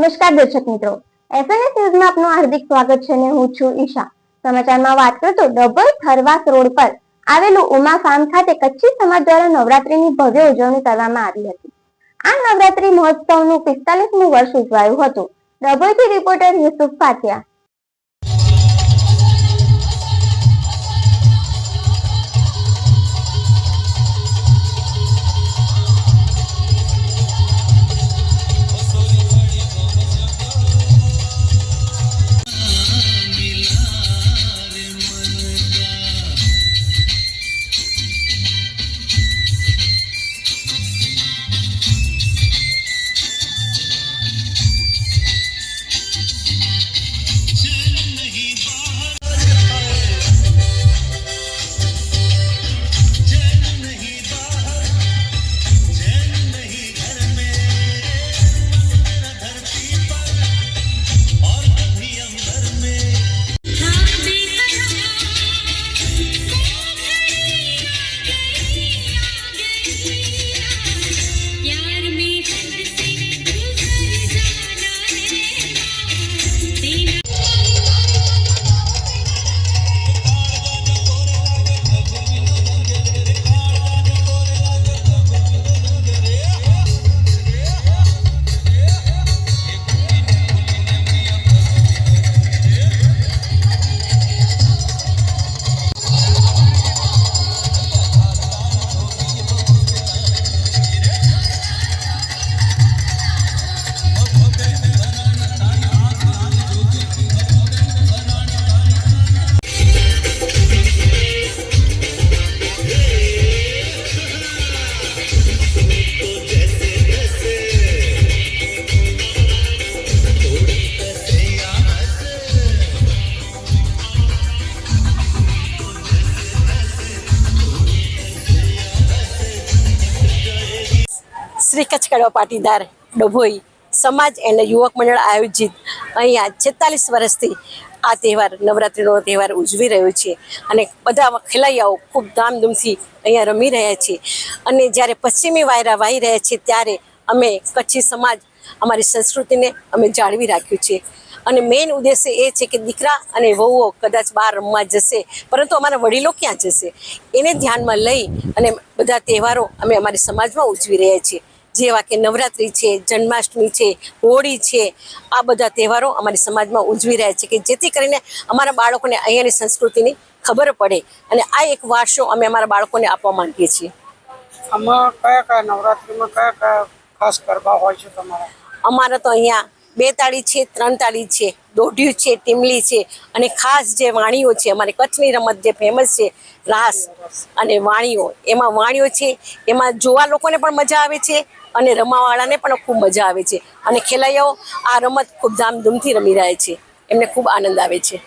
નમસ્કાર દર્શક મિત્રો. એફએનએસ ન્યૂઝમાં આપનું હાર્દિક સ્વાગત છે અને હું છું ઈશા. સમાચારમાં વાત કરતો ડભોઈ થરવાસ રોડ પર આવેલું ઉમા ફાર્મ ખાતે કચ્છી સમાજ દ્વારા નવરાત્રીની ભવ્ય ઉજવણી કરવામાં આવી હતી. આ નવરાત્રી મહોત્સવનું પિસ્તાલીસમું વર્ષ ઉજવાયું હતું. ડભોઈથી રિપોર્ટર યુસુફ પાટિયા શ્રી કચ્છકડવા પાટીદાર ડભોઈ સમાજ અને યુવક મંડળ આયોજિત અહીંયા છેતાલીસ વર્ષથી આ તહેવાર, નવરાત્રિનો તહેવાર ઉજવી રહ્યો છે. અને બધા ખેલૈયાઓ ખૂબ ધામધૂમથી અહીંયા રમી રહ્યા છે. અને જ્યારે પશ્ચિમી વાયરા વાઈ રહ્યા છે, ત્યારે અમે કચ્છી સમાજ અમારી સંસ્કૃતિને અમે જાળવી રાખ્યું છે. અને મેઇન ઉદ્દેશ્ય એ છે કે દીકરા અને વહુઓ કદાચ બહાર રમવા જશે, પરંતુ અમારા વડીલો ક્યાં જશે? એને ધ્યાનમાં લઈ અને બધા તહેવારો અમે અમારી સમાજમાં ઉજવી રહ્યા છીએ. જેવા કે નવરાત્રિ છે જન્માષ્ટમી છે હોળી છે આ બધા તહેવારો અમારી સમાજમાં ઉજવી રહ્યા છે કે જેથી કરીને અમારા બાળકોને અહીંયાની સંસ્કૃતિની ખબર પડે અને આ એક વારસો અમે અમારા બાળકોને આપવા માંગીએ છીએ. આમાં કયા કયા નવરાત્રીમાં કયા કયા ખાસ ગરબા હોય છે તમારા? અમારા તો અહીંયા બે તાળી છે ત્રણ તાળી છે દોઢિયું છે ટીમલી છે અને ખાસ જે વાણીઓ છે અમારી કચ્છની રમત જે ફેમસ છે રાસ અને વાણીઓ. એમાં વાણીઓ છે એમાં જોવા લોકોને પણ મજા આવે છે અને રમાવાળાને પણ ખૂબ મજા આવે છે. અને ખેલૈયાઓ આ રમત ખૂબ ધામધૂમથી રમી રહ્યા છે. એમને ખૂબ આનંદ આવે છે.